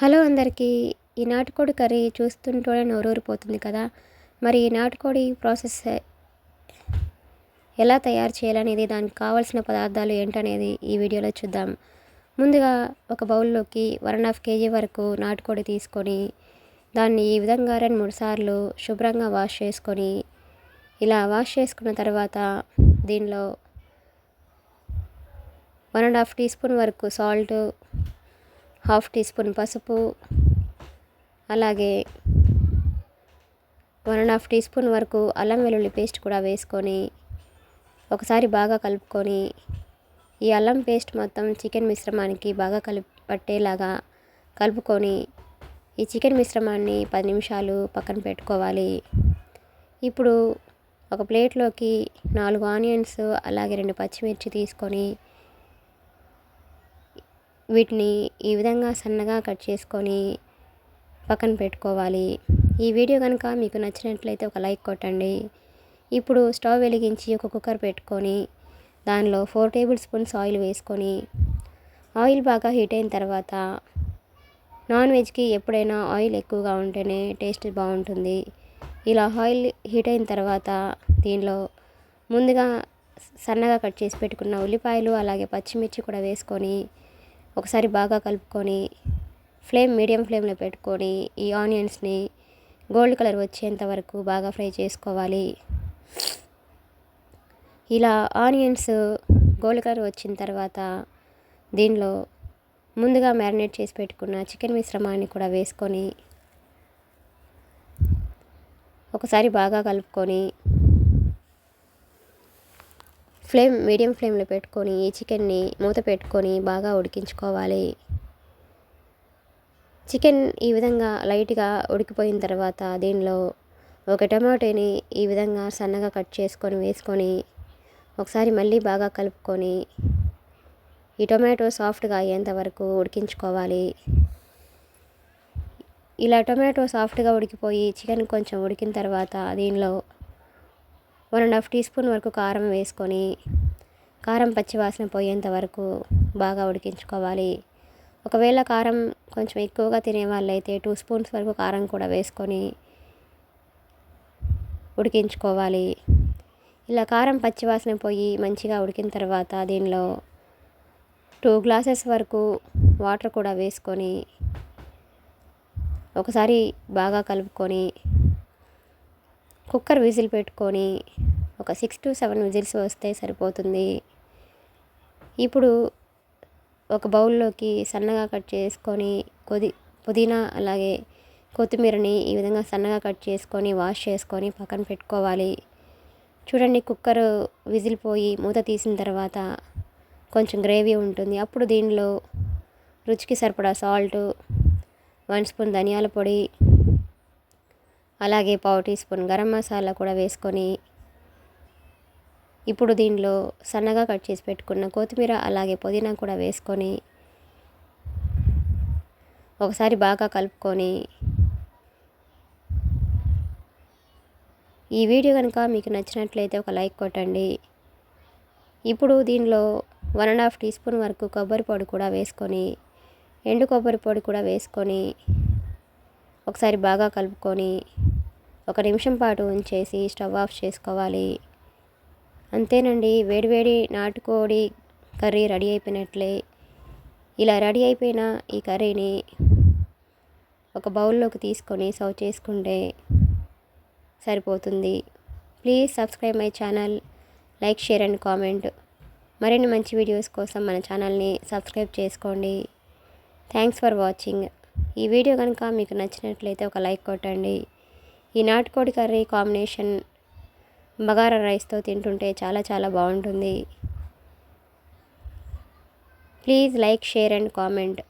Hello అందరికీ ఈ నాటుకోడి కర్రీ చూస్తుంటూనే నోరూరిపోతుంది కదా. మరి ఈ నాటుకోడి ప్రాసెస్ ఎలా తయారు చేయాలనేది దానికి కావాల్సిన పదార్థాలు ఏంటనేది ఈ వీడియోలో చూద్దాం. ముందుగా ఒక బౌల్లోకి వన్ అండ్ హాఫ్ కేజీ వరకు నాటుకోడి తీసుకొని దాన్ని ఈ విధంగా రెండు మూడు సార్లు శుభ్రంగా వాష్ చేసుకొని ఇలా వాష్ చేసుకున్న తర్వాత దీనిలో one and half teaspoon వరకు సాల్ట్ హాఫ్ టీ స్పూన్ పసుపు అలాగే one and half teaspoon వరకు అల్లం వెల్లుల్లి పేస్ట్ కూడా వేసుకొని ఒకసారి బాగా కలుపుకొని ఈ అల్లం పేస్ట్ మొత్తం చికెన్ మిశ్రమానికి బాగా కలిపి పట్టేలాగా కలుపుకొని ఈ చికెన్ మిశ్రమాన్ని పది నిమిషాలు పక్కన పెట్టుకోవాలి. ఇప్పుడు ఒక ప్లేట్లోకి నాలుగు ఆనియన్స్ అలాగే రెండు పచ్చిమిర్చి తీసుకొని వీటిని ఈ విధంగా సన్నగా కట్ చేసుకొని పక్కన పెట్టుకోవాలి. ఈ వీడియో కనుక మీకు నచ్చినట్లయితే ఒక లైక్ కొట్టండి. ఇప్పుడు స్టవ్ వెలిగించి ఒక కుక్కర్ పెట్టుకొని దానిలో ఫోర్ టేబుల్ స్పూన్స్ ఆయిల్ వేసుకొని ఆయిల్ బాగా హీట్ అయిన తర్వాత నాన్ వెజ్కి ఎప్పుడైనా ఆయిల్ ఎక్కువగా ఉంటేనే టేస్ట్ బాగుంటుంది. ఇలా ఆయిల్ హీట్ అయిన తర్వాత దీనిలో ముందుగా సన్నగా కట్ చేసి పెట్టుకున్న ఉల్లిపాయలు అలాగే పచ్చిమిర్చి కూడా వేసుకొని ఒకసారి బాగా కలుపుకొని ఫ్లేమ్ మీడియం ఫ్లేమ్లో పెట్టుకొని ఈ ఆనియన్స్ని గోల్డ్ కలర్ వచ్చేంత వరకు బాగా ఫ్రై చేసుకోవాలి. ఇలా ఆనియన్స్ గోల్డ్ కలర్ వచ్చిన తర్వాత దీనిలో ముందుగా మ్యారినేట్ చేసి పెట్టుకున్న చికెన్ మిశ్రమాన్ని కూడా వేసుకొని ఒకసారి బాగా కలుపుకొని ఫ్లేమ్ మీడియం ఫ్లేమ్లో పెట్టుకొని ఈ చికెన్ని మూత పెట్టుకొని బాగా ఉడికించుకోవాలి. చికెన్ ఈ విధంగా లైట్గా ఉడికిపోయిన తర్వాత దీనిలో ఒక టమాటోని ఈ విధంగా సన్నగా కట్ చేసుకొని వేసుకొని ఒకసారి మళ్ళీ బాగా కలుపుకొని ఈ టొమాటో సాఫ్ట్గా అయ్యేంత వరకు ఉడికించుకోవాలి. ఇలా టొమాటో సాఫ్ట్గా ఉడికిపోయి చికెన్ కొంచెం ఉడికిన తర్వాత దీనిలో one and half teaspoon వరకు కారం వేసుకొని కారం పచ్చివాసన పోయేంత వరకు బాగా ఉడికించుకోవాలి. ఒకవేళ కారం కొంచెం ఎక్కువగా తినే వాళ్ళైతే టూ స్పూన్స్ వరకు కారం కూడా వేసుకొని ఉడికించుకోవాలి. ఇలా కారం పచ్చివాసన పోయి మంచిగా ఉడికిన తర్వాత దీనిలో టూ గ్లాసెస్ వరకు వాటర్ కూడా వేసుకొని ఒకసారి బాగా కలుపుకొని కుక్కర్ విజిల్ పెట్టుకొని ఒక సిక్స్ టు సెవెన్ విజిల్స్ వస్తే సరిపోతుంది. ఇప్పుడు ఒక బౌల్లోకి సన్నగా కట్ చేసుకొని కొది పుదీనా అలాగే కొత్తిమీరని ఈ విధంగా సన్నగా కట్ చేసుకొని వాష్ చేసుకొని పక్కన పెట్టుకోవాలి. చూడండి కుక్కర్ విజిల్ పోయి మూత తీసిన తర్వాత కొంచెం గ్రేవీ ఉంటుంది. అప్పుడు దీనిలో రుచికి సరిపడా సాల్ట్ వన్ స్పూన్ ధనియాల పొడి అలాగే పావు టీ స్పూన్ గరం మసాలా కూడా వేసుకొని ఇప్పుడు దీనిలో సన్నగా కట్ చేసి పెట్టుకున్న కొత్తిమీర అలాగే పుదీనా కూడా వేసుకొని ఒకసారి బాగా కలుపుకొని ఈ వీడియో కనుక మీకు నచ్చినట్లయితే ఒక లైక్ కొట్టండి. ఇప్పుడు దీనిలో one and half teaspoon వరకు కొబ్బరి పొడి కూడా వేసుకొని ఎండు కొబ్బరి పొడి కూడా వేసుకొని ఒకసారి బాగా కలుపుకొని ఒక నిమిషం పాటు ఉంచేసి స్టవ్ ఆఫ్ చేసుకోవాలి. అంతేనండి వేడివేడి నాటుకోడి కర్రీ రెడీ అయిపోయినట్లే. ఇలా రెడీ అయిపోయిన ఈ కర్రీని ఒక బౌల్లోకి తీసుకొని సర్వ్ చేసుకుంటే సరిపోతుంది. Please subscribe my channel like share and comment. మరిన్ని మంచి వీడియోస్ కోసం మన ఛానల్ని సబ్స్క్రైబ్ చేసుకోండి. Thanks for watching. ఈ వీడియో కనుక మీకు నచ్చినట్లయితే ఒక లైక్ కొట్టండి. ఈ నాటుకోడి కర్రీ కాంబినేషన్ బగారా రైస్తో తింటుంటే చాలా చాలా బాగుంటుంది. Please like share and comment.